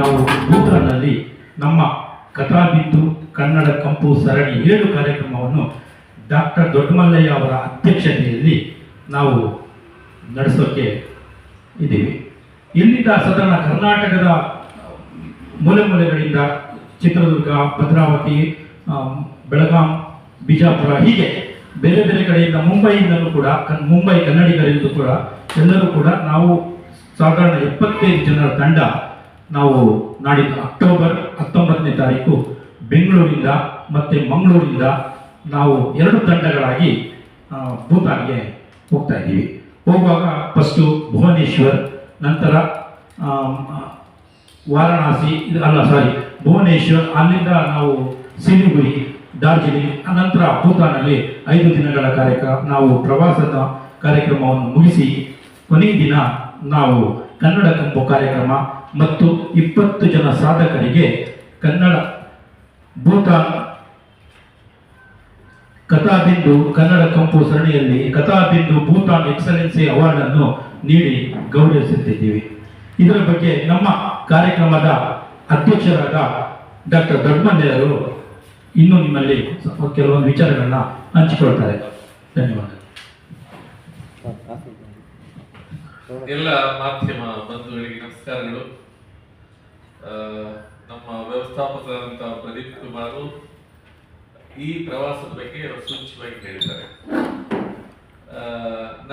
ನಾವು ಭೂತಾನ್ನಲ್ಲಿ ನಮ್ಮ ಕಥಾಬಿಂದು ಕನ್ನಡ ಕಂಪು ಸರಣಿ ಏಳು ಕಾರ್ಯಕ್ರಮವನ್ನು ಡಾಕ್ಟರ್ ದೊಡ್ಡಮಲ್ಲಯ್ಯ ಅವರ ಅಧ್ಯಕ್ಷತೆಯಲ್ಲಿ ನಾವು ನಡೆಸೋಕೆ ಇದ್ದೀವಿ. ಇಲ್ಲಿಂದ ಸದನ ಕರ್ನಾಟಕದ ಮೂಲೆ ಮೂಲೆಗಳಿಂದ ಚಿತ್ರದುರ್ಗ, ಭದ್ರಾವತಿ ಬೆಳಗಾಂ, ಬಿಜಾಪುರ ಹೀಗೆ ಬೇರೆ ಬೇರೆ ಕಡೆಯಿಂದ ಮುಂಬೈಯಿಂದಲೂ ಕೂಡ ಕನ್, ಮುಂಬೈ ಕನ್ನಡಿಗರಿಂದ ಕೂಡ ಎಲ್ಲರೂ ಕೂಡ ನಾವು ಸಾಧಾರಣ ಎಪ್ಪತ್ತೈದು ಜನರ ತಂಡ ನಾವು ನಾಡಿದ್ದು ಅಕ್ಟೋಬರ್ ಹತ್ತೊಂಬತ್ತನೇ ತಾರೀಕು ಬೆಂಗಳೂರಿಂದ ಮತ್ತು ಮಂಗಳೂರಿಂದ ನಾವು ಎರಡು ತಂಡಗಳಾಗಿ ಭೂತಾನ್ಗೆ ಹೋಗ್ತಾ ಇದ್ದೀವಿ. ಹೋಗುವಾಗ ಫಸ್ಟು ಭುವನೇಶ್ವರ್, ನಂತರ ವಾರಣಾಸಿ ಅಲ್ಲ ಸಾರಿ ಭುವನೇಶ್ವರ್, ಅಲ್ಲಿಂದ ನಾವು ಸಿಲಿಗುರಿ, ಡಾರ್ಜಿಲಿಂಗ್ ಅನಂತರ ಭೂತಾನಲ್ಲಿ ಐದು ದಿನಗಳ ಕಾರ್ಯಕ್ರಮ ನಾವು ಪ್ರವಾಸದ ಕಾರ್ಯಕ್ರಮವನ್ನು ಮುಗಿಸಿ ಕೊನೆಯ ದಿನ ನಾವು ಕನ್ನಡ ಕಂಪು ಕಾರ್ಯಕ್ರಮ ಮತ್ತು ಇಪ್ಪತ್ತು ಜನ ಸಾಧಕರಿಗೆ ಕನ್ನಡ ಭೂತಾನ್ ಕಥಾಬಿಂದು ಕನ್ನಡ ಕಂಪು ಸರಣಿಯಲ್ಲಿ ಕಥಾಬಿಂದು ಭೂತಾನ್ ಎಕ್ಸಲೆನ್ಸಿ ಅವಾರ್ಡ್ ಅನ್ನು ನೀಡಿ ಗೌರವಿಸುತ್ತಿದ್ದೀವಿ. ಇದರ ಬಗ್ಗೆ ನಮ್ಮ ಕಾರ್ಯಕ್ರಮದ ಅಧ್ಯಕ್ಷರಾದ ಡಾಕ್ಟರ್ ದೊಡ್ಡಮಂಡೆಯವರು ಇನ್ನೂ ನಿಮ್ಮಲ್ಲಿ ಕೆಲವೊಂದು ವಿಚಾರಗಳನ್ನ ಹಂಚಿಕೊಳ್ತಾರೆ. ಧನ್ಯವಾದ ಎಲ್ಲ ಮಾಧ್ಯಮ ಬಂಧುಗಳಿಗೆ ನಮಸ್ಕಾರಗಳು. ನಮ್ಮ ವ್ಯವಸ್ಥಾಪಕರಾದಂಥ ಪ್ರದೀಪ್ ಕುಮಾರ್ ಈ ಪ್ರವಾಸದ ಬಗ್ಗೆ ಸೂಚ್ಯವಾಗಿ ಹೇಳಿದ್ದಾರೆ.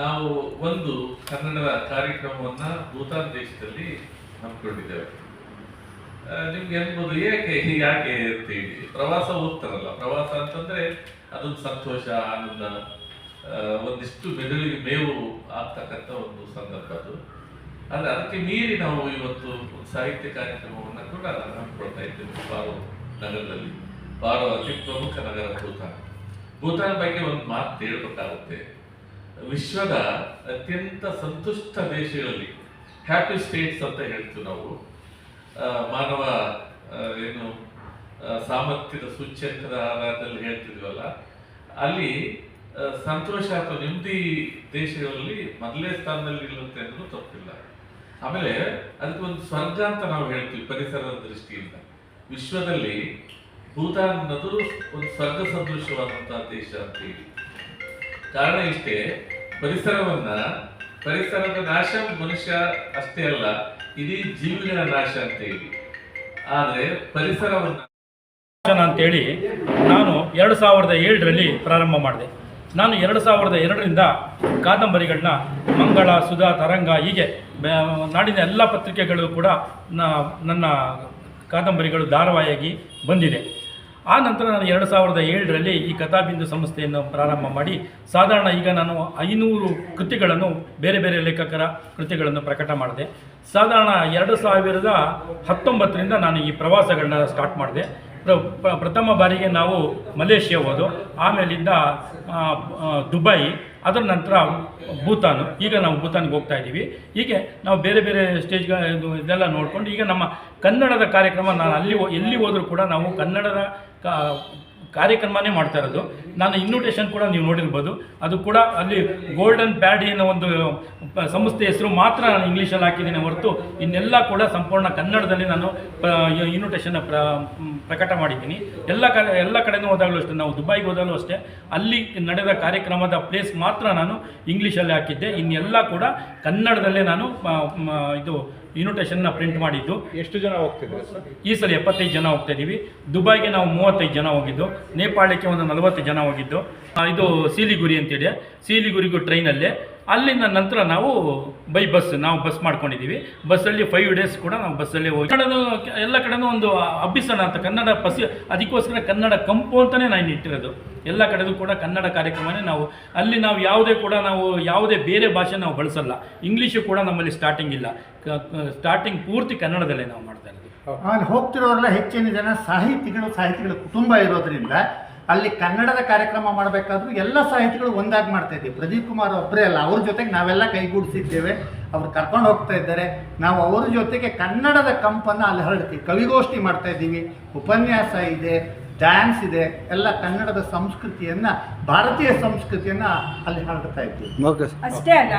ನಾವು ಒಂದು ಕನ್ನಡದ ಕಾರ್ಯಕ್ರಮವನ್ನ ಭೂತಾನ್ ದೇಶದಲ್ಲಿ ಹಮ್ಮಿಕೊಂಡಿದ್ದೇವೆ. ನಿಮ್ಗೆ ಅನ್ಬೋದು ಏಕೆ ಯಾಕೆ ಅಂತ ಹೇಳಿ ಪ್ರವಾಸ ಹೋಗ್ತಾರಲ್ಲ, ಪ್ರವಾಸ ಅಂತಂದ್ರೆ ಅದೊಂದು ಸಂತೋಷ, ಆನಂದ ಒಂದಿಷ್ಟು ಮೆದುಳಿಗೆ ಮೇವು ಆಗ್ತಕ್ಕಂಥ ಒಂದು ಸಂದರ್ಭ ಅದು. ಆದರೆ ಅದಕ್ಕೆ ಮೀರಿ ನಾವು ಇವತ್ತು ಒಂದು ಸಾಹಿತ್ಯ ಕಾರ್ಯಕ್ರಮವನ್ನು ಕೂಡ ಹಮ್ಮಿಕೊಳ್ತಾ ಇದ್ದೇವೆ ಪಾರೋ ನಗರದಲ್ಲಿ. ಪಾರೋ ಅತಿ ಪ್ರಮುಖ ನಗರ ಭೂತಾನ್. ಭೂತಾನ್ ಬಗ್ಗೆ ಒಂದು ಮಾತು ಹೇಳ್ಬೇಕಾಗುತ್ತೆ. ವಿಶ್ವದ ಅತ್ಯಂತ ಸಂತುಷ್ಟ ದೇಶಗಳಲ್ಲಿ ಹ್ಯಾಪಿ ಸ್ಟೇಟ್ಸ್ ಅಂತ ಹೇಳ್ತೀವಿ ನಾವು. ಮಾನವ ಏನು ಸಾಮರ್ಥ್ಯದ ಸೂಚ್ಯಂಕದ ಆಧಾರದಲ್ಲಿ ಹೇಳ್ತಿದ್ವಲ್ಲ, ಅಲ್ಲಿ ಸಂತೋಷ ಅಥವಾ ನೆಮ್ಮದಿ ದೇಶಗಳಲ್ಲಿ ಮೊದಲೇ ಸ್ಥಾನದಲ್ಲಿ ಇಲ್ಲಂತೆ ಅನ್ನೋದು ತಪ್ಪಿಲ್ಲ. ಆಮೇಲೆ ಅದಕ್ಕೆ ಒಂದು ಸ್ವರ್ಗ ಅಂತ ನಾವು ಹೇಳ್ತೀವಿ ಪರಿಸರದ ದೃಷ್ಟಿಯಿಂದ. ವಿಶ್ವದಲ್ಲಿ ಭೂತಾನ್ ಅನ್ನೋದು ಒಂದು ಸ್ವರ್ಗ ಸದೃಶವಾದಂತಹ ದೇಶ ಅಂತ ಹೇಳಿ. ಕಾರಣ ಇಷ್ಟೇ, ಪರಿಸರವನ್ನ, ಪರಿಸರದ ನಾಶ ಮನುಷ್ಯ ಅಷ್ಟೇ ಅಲ್ಲ, ಇಡೀ ಜೀವಿಗಳ ನಾಶ ಅಂತ ಹೇಳಿ. ಆದ್ರೆ ಪರಿಸರವನ್ನ ಅಂತ ಅಂತೇಳಿ ನಾನು ಎರಡು ಸಾವಿರದ ಏಳರಲ್ಲಿ ಪ್ರಾರಂಭ ಮಾಡಿದೆ. ನಾನು ಎರಡು ಸಾವಿರದ ಎರಡರಿಂದ ಕಾದಂಬರಿಗಳನ್ನ ಮಂಗಳ, ಸುಧಾ, ತರಂಗ ಹೀಗೆ ನಾಡಿನ ಎಲ್ಲ ಪತ್ರಿಕೆಗಳು ಕೂಡ ನನ್ನ ಕಾದಂಬರಿಗಳು ಧಾರಾವಾಹಿಯಾಗಿ ಬಂದಿದೆ. ಆ ನಂತರ ನಾನು ಎರಡು ಸಾವಿರದ ಏಳರಲ್ಲಿ ಈ ಕಥಾಬಿಂದು ಸಂಸ್ಥೆಯನ್ನು ಪ್ರಾರಂಭ ಮಾಡಿ ಸಾಧಾರಣ ಈಗ ನಾನು ಐನೂರು ಕೃತಿಗಳನ್ನು ಬೇರೆ ಬೇರೆ ಲೇಖಕರ ಕೃತಿಗಳನ್ನು ಪ್ರಕಟ ಮಾಡಿದೆ. ಸಾಧಾರಣ ಎರಡು ಸಾವಿರದ ಹತ್ತೊಂಬತ್ತರಿಂದ ನಾನು ಈ ಪ್ರವಾಸಗಳನ್ನ ಸ್ಟಾರ್ಟ್ ಮಾಡಿದೆ. ಪ್ರಥಮ ಬಾರಿಗೆ ನಾವು ಮಲೇಷ್ಯಾ ಹೋದು, ಆಮೇಲಿಂದ ದುಬೈ, ಅದರ ನಂತರ ಭೂತಾನ್. ಈಗ ನಾವು ಭೂತಾನ್ಗೆ ಹೋಗ್ತಾ ಇದ್ದೀವಿ. ಹೀಗೆ ನಾವು ಬೇರೆ ಬೇರೆ ಸ್ಟೇಜ್ ಇದೆಲ್ಲ ನೋಡಿಕೊಂಡು, ಈಗ ನಮ್ಮ ಕನ್ನಡದ ಕಾರ್ಯಕ್ರಮ ನಾನು ಅಲ್ಲಿ ಎಲ್ಲಿ ಹೋದರೂ ಕೂಡ ನಾವು ಕನ್ನಡದ ಕಾರ್ಯಕ್ರಮನೇ ಮಾಡ್ತಾ ಇರೋದು. ನಾನು ಇನ್ವಿಟೇಷನ್ ಕೂಡ ನೀವು ನೋಡಿರ್ಬೋದು. ಅದು ಕೂಡ ಅಲ್ಲಿ ಗೋಲ್ಡನ್ ಪ್ಯಾಡ್ ಅನ್ನೋ ಒಂದು ಸಂಸ್ಥೆ ಹೆಸರು ಮಾತ್ರ ನಾನು ಇಂಗ್ಲೀಷಲ್ಲಿ ಹಾಕಿದ್ದೀನಿ ಹೊರತು ಇನ್ನೆಲ್ಲ ಕೂಡ ಸಂಪೂರ್ಣ ಕನ್ನಡದಲ್ಲಿ ನಾನು ಇನ್ವಿಟೇಷನ್ ಪ್ರ ಪ್ರಕಟ ಮಾಡಿದ್ದೀನಿ. ಎಲ್ಲ ಕಡೆ ಎಲ್ಲ ಕಡೆನೂ ಹೋದಾಗಲೂ ಅಷ್ಟೇ, ನಾವು ದುಬೈಗೆ ಹೋದಾಗಲೂ ಅಷ್ಟೇ, ಅಲ್ಲಿ ನಡೆದ ಕಾರ್ಯಕ್ರಮದ ಪ್ಲೇಸ್ ಮಾತ್ರ ನಾನು ಇಂಗ್ಲೀಷಲ್ಲಿ ಹಾಕಿದ್ದೆ. ಇನ್ನೆಲ್ಲ ಕೂಡ ಕನ್ನಡದಲ್ಲೇ ನಾನು ಇದು ಇನ್ವಿಟೇಷನ್ನ ಪ್ರಿಂಟ್ ಮಾಡಿದ್ದು. ಎಷ್ಟು ಜನ ಹೋಗ್ತಿದ್ರು? ಸರ್ ಈ ಸಲ ಎಪ್ಪತ್ತೈದು ಜನ ಹೋಗ್ತಾ ಇದ್ದೀವಿ ದುಬೈಗೆ ನಾವು ಮೂವತ್ತೈದು ಜನ ಹೋಗಿದ್ದು. ನೇಪಾಳಕ್ಕೆ ಒಂದು ನಲವತ್ತು ಜನ ಹೋಗಿದ್ದು. ಇದು ಸೀಲಿಗುರಿ ಅಂತೇಳಿ ಸೀಲಿಗುರಿಗೂ ಟ್ರೈನಲ್ಲೇ ಅಲ್ಲಿಂದ ನಂತರ ನಾವು ಬೈ ಬಸ್, ನಾವು ಬಸ್ ಮಾಡ್ಕೊಂಡಿದ್ದೀವಿ. ಬಸ್ಸಲ್ಲಿ ಫೈವ್ ಡೇಸ್ ಕೂಡ ನಾವು ಬಸ್ಸಲ್ಲೇ ಹೋಗಿ ಕಡೆನೂ ಎಲ್ಲ ಕಡೆನೂ ಒಂದು ಹಬ್ಬಿಸೋಣ ಅಂತ ಕನ್ನಡ ಪಸಿ ಅದಕ್ಕೋಸ್ಕರ ಕನ್ನಡ ಕಂಪು ಅಂತಲೇ ನಾನು ಇಟ್ಟಿರೋದು. ಎಲ್ಲ ಕಡೆದು ಕೂಡ ಕನ್ನಡ ಕಾರ್ಯಕ್ರಮನೇ ನಾವು ಅಲ್ಲಿ ನಾವು ಯಾವುದೇ ಕೂಡ ನಾವು ಯಾವುದೇ ಬೇರೆ ಭಾಷೆ ನಾವು ಬಳಸಲ್ಲ. ಇಂಗ್ಲೀಷು ಕೂಡ ನಮ್ಮಲ್ಲಿ ಸ್ಟಾರ್ಟಿಂಗ್ ಇಲ್ಲ. ಸ್ಟಾರ್ಟಿಂಗ್ ಪೂರ್ತಿ ಕನ್ನಡದಲ್ಲೇ ನಾವು ಮಾಡ್ತಾ ಇರೋದು. ಅಲ್ಲಿ ಹೋಗ್ತಿರೋರೆಲ್ಲ ಹೆಚ್ಚಿನ ಜನ ಸಾಹಿತಿಗಳು, ಸಾಹಿತಿಗಳ ಕುಟುಂಬ ಇರೋದ್ರಿಂದ ಅಲ್ಲಿ ಕನ್ನಡದ ಕಾರ್ಯಕ್ರಮ ಮಾಡಬೇಕಾದ್ರೂ ಎಲ್ಲ ಸಾಹಿತಿಗಳು ಒಂದಾಗಿ ಮಾಡ್ತಾ ಇದ್ದೀವಿ. ಪ್ರದೀಪ್ ಕುಮಾರ್ ಒಬ್ಬರೇ ಅಲ್ಲ ಅವ್ರ ಜೊತೆಗೆ ನಾವೆಲ್ಲ ಕೈಗೂಡಿಸಿದ್ದೇವೆ. ಅವ್ರು ಕರ್ಕೊಂಡು ಹೋಗ್ತಾ ಇದ್ದಾರೆ. ನಾವು ಅವ್ರ ಜೊತೆಗೆ ಕನ್ನಡದ ಕಂಪನ್ನು ಅಲ್ಲಿ ಹರಡ್ತೀವಿ. ಕವಿಗೋಷ್ಠಿ ಮಾಡ್ತಾ ಇದ್ದೀವಿ. ಉಪನ್ಯಾಸ ಇದೆ ಡ್ಯಾನ್ಸ್ ಇದೆ ಎಲ್ಲ ಕನ್ನಡದ ಸಂಸ್ಕೃತಿಯನ್ನು ಭಾರತೀಯ ಸಂಸ್ಕೃತಿಯನ್ನು ಅಲ್ಲಿ ಹರಡ್ತಾ ಇದ್ದೀವಿ. ಓಕೆ ಅಷ್ಟೇ ಅಲ್ಲ